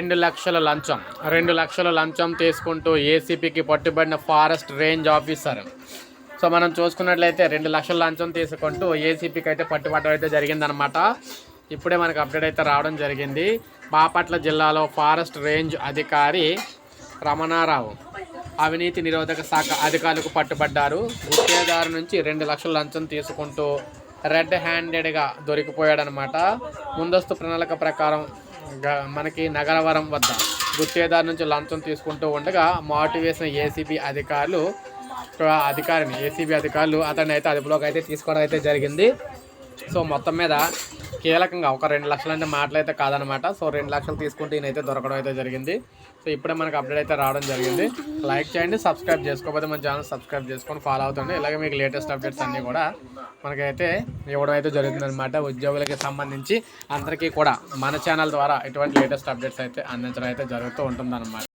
రెండు లక్షల లంచం. రెండు లక్షల లంచం తీసుకుంటూ ఏసీపీకి పట్టుబడిన ఫారెస్ట్ రేంజ్ ఆఫీసర్. సో మనం చూసుకున్నట్లయితే రెండు లక్షల లంచం తీసుకుంటూ ఏసీపీకి అయితే పట్టుబడడం అయితే జరిగిందనమాట ఇప్పుడే మనకు అప్డేట్ అయితే రావడం జరిగింది. బాపట్ల జిల్లాలో ఫారెస్ట్ రేంజ్ అధికారి రమణారావు అవినీతి నిరోధక శాఖ అధికారులకు పట్టుబడ్డారు. గుత్తేదారు నుంచి రెండు లక్షల లంచం తీసుకుంటూ రెడ్ హ్యాండెడ్గా దొరికిపోయాడనమాట ముందస్తు ప్రణాళిక ప్రకారం మనకి నగరవరం వద్ద గుత్తేదారు నుంచి లంచం తీసుకుంటూ ఉండగా మాటు వేసిన ఏసీబీ అధికారులు అధికారిని ఏసీబీ అధికారులు అతన్ని అయితే అదుపులోకి అయితే తీసుకోవడం అయితే జరిగింది. సో మొత్తం మీద కీలకంగా ఒక రెండు లక్షలు అంటే మాటలైతే కాదనమాట. సో రెండు లక్షలు తీసుకుంటే ఈయనైతే దొరకడం అయితే జరిగింది. సో ఇప్పుడే మనకు అప్డేట్ అయితే రావడం జరిగింది. లైక్ చేయండి సబ్స్క్రైబ్ చేసుకోకపోతే మన ఛానల్ సబ్స్క్రైబ్ చేసుకొని ఫాలో అవుతుంది ఇలాగే మీకు లేటెస్ట్ అప్డేట్స్ అన్నీ కూడా మనకైతే ఇవ్వడం అయితే జరుగుతుందనమాట ఉద్యోగులకి సంబంధించి అందరికీ కూడా మన ఛానల్ ద్వారా ఇటువంటి లేటెస్ట్ అప్డేట్స్ అయితే అందించడం అయితే జరుగుతూ ఉంటుంది